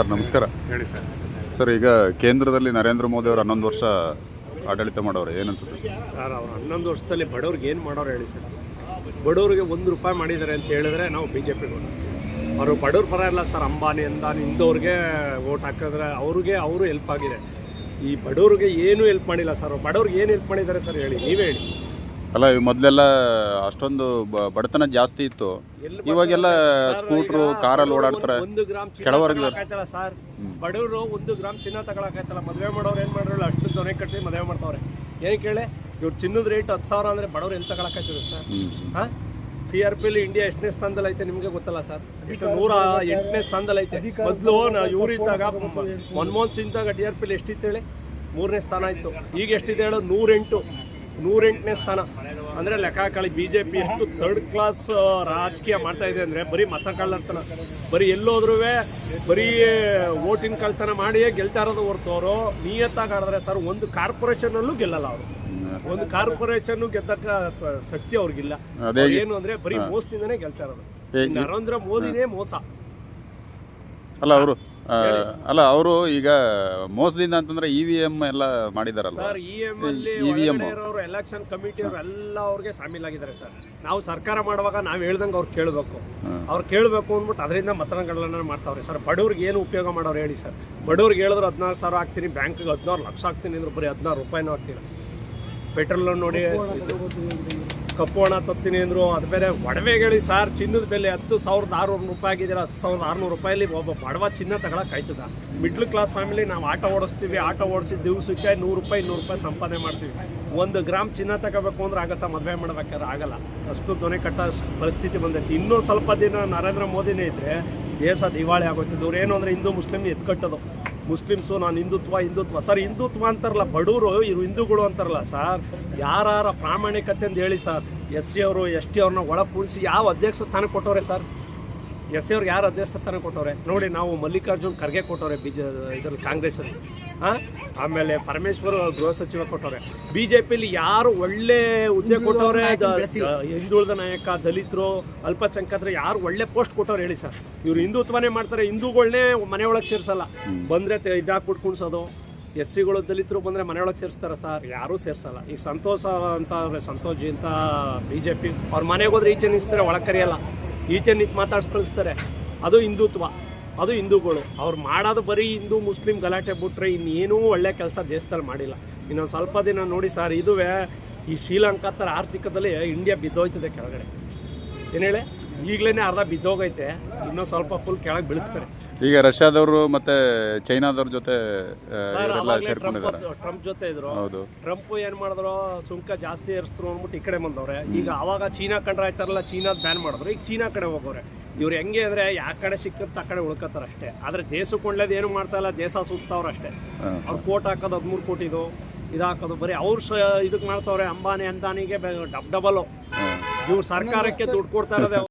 Sir ನಮಸ್ಕಾರ. ಹೇಳಿ sir. Sir ಈಗ ಕೇಂದ್ರದಲ್ಲಿ ನರೇಂದ್ರ ಮೋದಿ ಅವರು ಹನ್ನೊಂದು ವರ್ಷ ಆಡಳಿತ ಮಾಡೋರು ಏನು ಅನ್ಸುತ್ತೆ ಸರ್? ಅವ್ರು ಹನ್ನೊಂದು ವರ್ಷದಲ್ಲಿ ಬಡವ್ರಿಗೆ ಏನು ಮಾಡೋರು ಹೇಳಿ ಸರ್. ಬಡವ್ರಿಗೆ ಒಂದು ರೂಪಾಯಿ ಮಾಡಿದ್ದಾರೆ ಅಂತ ಹೇಳಿದ್ರೆ ನಾವು ಬಿ ಜೆ ಪಿಗೆ ಅವರು ಬಡವ್ರ ಪರ ಇಲ್ಲ ಸರ್ ಅಂಬಾನಿ ಅಂದಾನಿ ಇಂದವ್ರಿಗೆ ಓಟ್ ಹಾಕಿದ್ರೆ ಅವ್ರಿಗೆ ಅವರು ಹೆಲ್ಪ್ ಆಗಿದೆ. ಈ ಬಡವ್ರಿಗೆ ಏನೂ ಹೆಲ್ಪ್ ಮಾಡಿಲ್ಲ ಸರ್ ಬಡವ್ರಿಗೆ ಏನು ಹೆಲ್ಪ್ ಮಾಡಿದ್ದಾರೆ ಸರ್ ಹೇಳಿ ನೀವೇ ಹೇಳಿ. ಅಲ್ಲ ಇವ್ ಮೊದಲೆಲ್ಲ ಅಷ್ಟೊಂದು ಬ- ಬಡತನ ಜಾಸ್ತಿ ಇತ್ತು. ಎಲ್ಲಿ ಇವಾಗೆಲ್ಲ ಸ್ಕೂಟ್ರು ಕಾರಲ್ಲಿ ಒಂದು- ಓಡಾಡ್ತಾರೆ. ಒಂದು ಗ್ರಾಮ್ ಸರ್? ಬಡವರು ಒಂದು ಗ್ರಾಮ್ ಚಿನ್ನ ತಗೊಳಕಾಯ್ತಲ್ಲ ಮದುವೆ ಮಾಡೋರು ಏನು ಮಾಡೋರು ಅಷ್ಟು ದೊರೆ ಕಟ್ಟಿ ಮದುವೆ ಮಾಡ್ತಾವ್ರೆ. ಏನಕ್ಕೆ ಹೇಳಿ? ಇವ್ರು ಚಿನ್ನದ ರೇಟ್ ಹತ್ತು ಸಾವಿರ ಅಂದರೆ ಬಡವ್ರು ಎಲ್ಲಿ ತಗೊಳಕಾಯ್ತದೆ ಸರ್? ಹಾಂ? ಸಿ ಆರ್ ಪಿಲಿ ಇಂಡಿಯಾ ಎಷ್ಟನೇ ಸ್ಥಾನದಲ್ಲಿ ಐತೆ ನಿಮಗೆ ಗೊತ್ತಲ್ಲ ಸರ್? ಎಷ್ಟು ನೂರ ಎಂಟನೇ ಸ್ಥಾನದಲ್ಲಿ ಐತೆ. ಮೊದಲು ಇವ್ರು ಇದ್ದಾಗ ಮನಮೋಹನ್ ಸಿಂಗ್ ಇದ್ದಾಗ ಡಿ ಆರ್ ಪಿಲಿ ಎಷ್ಟಿತ್ತು ಹೇಳಿ? ಮೂರನೇ ಸ್ಥಾನ ಇತ್ತು ಈಗ ಎಷ್ಟಿದೆ ಹೇಳೋ? ನೂರೆಂಟು. ನೂರೆಂಟನೇ ಸ್ಥಾನ. ಅಂದರೆ ಲೆಕ್ಕ ಹಾಕೊಳ್ಳಿ ಬಿ ಜೆ ಪಿ ಎಷ್ಟು ಥರ್ಡ್ ಕ್ಲಾಸ್ ರಾಜಕೀಯ ಮಾಡ್ತಾ ಇದೆ ಅಂದರೆ ಬರೀ ಮತ ಕಳ್ಳರ್ತನ ಬರೀ ಎಲ್ಲೋದ್ರೂ ಬರೀ ಓಟಿನ ಕಳ್ತನ ಮಾಡಿಯೇ ಗೆಲ್ತಾ ಇರೋದು ಹೊರ್ತು ಅವರು. ನಿಯತ್ತಾಗಿ ಆಡಿದ್ರೆ ಸರ್ ಒಂದು ಕಾರ್ಪೊರೇಷನಲ್ಲೂ ಗೆಲ್ಲಲ್ಲ ಅವರು. ಒಂದು ಕಾರ್ಪೊರೇಷನ್ ಗೆದ್ದಕ್ಕ ಶಕ್ತಿ ಅವ್ರಿಗಿಲ್ಲ. ಏನು ಅಂದ್ರೆ ಬರೀ ಮೋಸದಿಂದನೇ ಗೆಲ್ತಾ ಇರೋದು. ನರೇಂದ್ರ ಮೋದಿನೇ ಮೋಸ. ಅಲ್ಲ ಅವರು ಅಲ್ಲ ಅವರು ಈಗ ಮೋಸದಿಂದ ಅಂತಂದ್ರೆ ಇ ವಿ ಎಂ ಎಲ್ಲ ಮಾಡಿದಾರಲ್ಲ ಸರ್ ಇ ಎಂ ಅಲ್ಲಿ ಇವಿಎಂ ಅವರು ಎಲೆಕ್ಷನ್ ಕಮಿಟಿ ಅವರು ಎಲ್ಲ ಅವ್ರಿಗೆ ಶಾಮೀಲಾಗಿದ್ದಾರೆ ಸರ್. ನಾವು ಸರ್ಕಾರ ಮಾಡುವಾಗ ನಾವು ಹೇಳ್ದಂಗೆ ಅವ್ರು ಕೇಳಬೇಕು. ಅವ್ರು ಕೇಳಬೇಕು ಅಂದ್ಬಿಟ್ಟು ಅದರಿಂದ ಮತದಾನಗಳನ್ನ ಮಾಡ್ತಾವ್ರಿ. ಸರ್ ಬಡವ್ರಿಗೆ ಏನು ಉಪಯೋಗ ಮಾಡೋರು ಹೇಳಿ ಸರ್. ಬಡವ್ರಿಗೆ ಹೇಳಿದ್ರು ಹದಿನಾರು ಸಾವಿರ ಹಾಕ್ತೀನಿ ಬ್ಯಾಂಕಿಗೆ ಹದಿನಾರು ಲಕ್ಷ ಹಾಕ್ತೀನಿ ಅಂದ್ರೆ ಬರೀ ಹದಿನಾರು ರೂಪಾಯಿನೂ ಹಾಕ್ತೀನಿ ಪೆಟ್ರೋಲ್ ನೋಡಿ. ಕಪ್ಪು ಹಣ ತತ್ತೀನಿ ಅಂದರು, ಅದು ಬೇರೆ ಒಡವೆಗಳಿ ಸಾರ್, ಚಿನ್ನದ ಬೆಲೆ ಹತ್ತು ಸಾವಿರದ ಆರುನೂರು ರೂಪಾಯಿ ಆಗಿದ್ದೀರ ಹತ್ತು ಸಾವಿರದ ಆರುನೂರು ರೂಪಾಯಲ್ಲಿ ಒಬ್ಬ ಬಡವ ಚಿನ್ನ ತಗೊಳಕ್ಕೆ ಆಯ್ತದ. ಮಿಡ್ಲ್ ಕ್ಲಾಸ್ ಫ್ಯಾಮಿಲಿ ನಾವು ಆಟೋ ಓಡಿಸ್ತೀವಿ, ಆಟೋ ಓಡಿಸಿ ದಿವಸಕ್ಕೆ ನೂರು ರೂಪಾಯಿ ನೂರು ರೂಪಾಯಿ ಸಂಪಾದನೆ ಮಾಡ್ತೀವಿ. ಒಂದು ಗ್ರಾಮ್ ಚಿನ್ನ ತಗೋಬೇಕು ಅಂದ್ರೆ ಆಗತ್ತಾ ಮದುವೆ ಮಾಡ್ಬೇಕಾದ್ರೆ ಆಗಲ್ಲ. ಅಷ್ಟು ದೊನೆ ಕಟ್ಟ ಪರಿಸ್ಥಿತಿ ಬಂದೈತಿ. ಇನ್ನೂ ಸ್ವಲ್ಪ ದಿನ ನರೇಂದ್ರ ಮೋದಿನೇ ಇದ್ದರೆ ದೇಶ ದಿವಾಳಿ ಆಗೋಯ್ತದೆ. ಅವ್ರು ಏನು ಅಂದರೆ ಹಿಂದೂ ಮುಸ್ಲಿಮ್ ಎತ್ಕಟ್ಟೋದು. ಮುಸ್ಲಿಮ್ಸು, ನಾನು ಹಿಂದುತ್ವ ಹಿಂದುತ್ವ. ಸರ್, ಹಿಂದುತ್ವ ಅಂತಾರಲ್ಲ, ಬಡವರು, ಇವರು ಹಿಂದೂಗಳು ಅಂತಾರಲ್ಲ ಸರ್. ಯಾರ ಪ್ರಾಮಾಣಿಕತೆ ಅಂತ ಹೇಳಿ ಸರ್, ಎಸ್ ಸಿ ಅವರು, ಎಸ್ ಟಿ ಅವ್ರನ್ನ ಒಳ ಕೂಡಿಸಿ ಯಾವ ಅಧ್ಯಕ್ಷ ಸ್ಥಾನ ಕೊಟ್ಟವ್ರೆ ಸರ್? ಎಸ್ ಸಿ ಅವ್ರಿಗೆ ಯಾರು ಅಧ್ಯಕ್ಷ ಸ್ಥಾನ ಕೊಟ್ಟವ್ರೆ? ನೋಡಿ, ನಾವು ಮಲ್ಲಿಕಾರ್ಜುನ್ ಖರ್ಗೆ ಕೊಟ್ಟವ್ರೆ ಬಿ ಜೆ ಇದರಲ್ಲಿ ಕಾಂಗ್ರೆಸ್ಸಲ್ಲಿ. ಆಮೇಲೆ ಪರಮೇಶ್ವರ್ ಗೃಹ ಸಚಿವ ಕೊಟ್ಟವ್ರೆ. ಬಿ ಜೆ ಪಿಲಿ ಯಾರು ಒಳ್ಳೆ ಹುದ್ದೆ ಕೊಟ್ಟವ್ರೆ? ಹಿಂದುಳಿದ ನಾಯಕ ದಲಿತರು ಅಲ್ಪಸಂಖ್ಯಾತರು ಯಾರು ಒಳ್ಳೆ ಪೋಸ್ಟ್ ಕೊಟ್ಟವ್ರು ಹೇಳಿ ಸರ್. ಇವ್ರು ಹಿಂದುತ್ವನೇ ಮಾಡ್ತಾರೆ ಹಿಂದೂಗಳನ್ನೇ ಮನೆಯೊಳಗೆ ಸೇರಿಸಲ್ಲ. ಬಂದರೆ ಇದಾಕ್ಬಿಟ್ಟು ಕುಣಿಸೋದು. ಎಸ್ ಸಿಗಳು ದಲಿತರು ಬಂದರೆ ಮನೆಯೊಳಗೆ ಸೇರಿಸ್ತಾರೆ ಸರ್. ಯಾರೂ ಸೇರಿಸಲ್ಲ. ಈಗ ಸಂತೋಷ ಅಂತ ಸಂತೋಷ್ ಜಿ ಅಂತ ಬಿ ಜೆ ಪಿ ಅವ್ರ ಮನೆಗೆ ಹೋದ್ರೆ ಈಚೆ ನಿಲ್ಲಿಸ್ತಾರೆ ಒಳಗೆ ಕರೆಯಲ್ಲ. ಈಚೆ ನಿಂತು ಮಾತಾಡ್ಸ್ ಕಳಿಸ್ತಾರೆ. ಅದು ಹಿಂದುತ್ವ. ಅದು ಹಿಂದೂಗಳು ಅವ್ರು ಮಾಡೋದು ಬರೀ ಹಿಂದೂ, ಮುಸ್ಲಿಂ ಗಲಾಟೆ ಬಿಟ್ಟರೆ ಇನ್ನೇನೂ ಒಳ್ಳೆ ಕೆಲಸ ದೇಶದಲ್ಲಿ ಮಾಡಿಲ್ಲ. ಇನ್ನೊಂದು ಸ್ವಲ್ಪ ದಿನ ನೋಡಿ ಸರ್, ಇದುವೇ ಈ ಶ್ರೀಲಂಕಾ ಥರ ಆರ್ಥಿಕದಲ್ಲಿ ಇಂಡಿಯಾ ಬಿದ್ದೋಯ್ತದೆ ಕೆಳಗಡೆ. ಏನು ಹೇಳಿ? ಈಗಲೇ ಅರ್ಧ ಬಿದ್ದೋಗೈತೆ. ಇನ್ನೂ ಸ್ವಲ್ಪ ಫುಲ್ ಕೆಳಗೆ ಬೆಳೆಸ್ತಾರೆ. ಈಗ ರಷ್ಯಾದವರು ಮತ್ತೆ ಚೈನಾದವ್ರ ಜೊತೆ ಆ, ಸರ್ ಇವರೆಲ್ಲ ಅವಾಗಲೇ ಸೇರ್ಕೊಂಡಿದ್ದಾರೆ. ಟ್ರಂಪ್ ಟ್ರಂಪ್ ಜೊತೆ ಇದ್ರು. ಹೌದು. ಟ್ರಂಪ್ ಏನ್ ಮಾಡಿದ್ರು? ಸುಂಕ ಜಾಸ್ತಿ ಏರಿಸ್ತರು ಅಂದ್ಬಿಟ್ಟು ಈ ಕಡೆ ಬಂದವ್ರೆ. ಈಗ ಅವಾಗ ಚೀನಾ ಕಂಡ್ರೆ ಆಯ್ತಾರಲ್ಲ ಚೀನಾದ್ ಬ್ಯಾನ್ ಮಾಡಿದ್ರು. ಈಗ ಚೀನಾ ಕಡೆ ಹೋಗೋರೆ. ಇವ್ರು ಹೆಂಗೆ ಅಂದ್ರೆ ಯಾವ ಕಡೆ ಸಿಕ್ಕಂತ ಆ ಕಡೆ ಉಳ್ಕೋತಾರ ಅಷ್ಟೇ. ಆದ್ರೆ ದೇಶಕ್ಕೆ ಒಳ್ಳೇದು ಏನು ಮಾಡ್ತಾ ಇಲ್ಲ ದೇಶ ಸುತ್ತವ್ರ ಅಷ್ಟೇ. ಹಾ. ಅವ್ರು ಕೋಟ್ ಹಾಕೋದು ಹದಿಮೂರು ಕೋಟಿದು ಇದು ಹಾಕೋದು. ಬರೀ ಅವ್ರು ಸ ಇದಕ್ಕೆ ಮಾಡ್ತಾವ್ರೆ ಅಂಬಾನಿ ಅಂದಾನಿಗೆ ಡಬ್ ಡಬಲು ಇವ್ರು ಸರ್ಕಾರಕ್ಕೆ ದುಡ್ಡು ಕೊಡ್ತಾ ಇರೋದೇ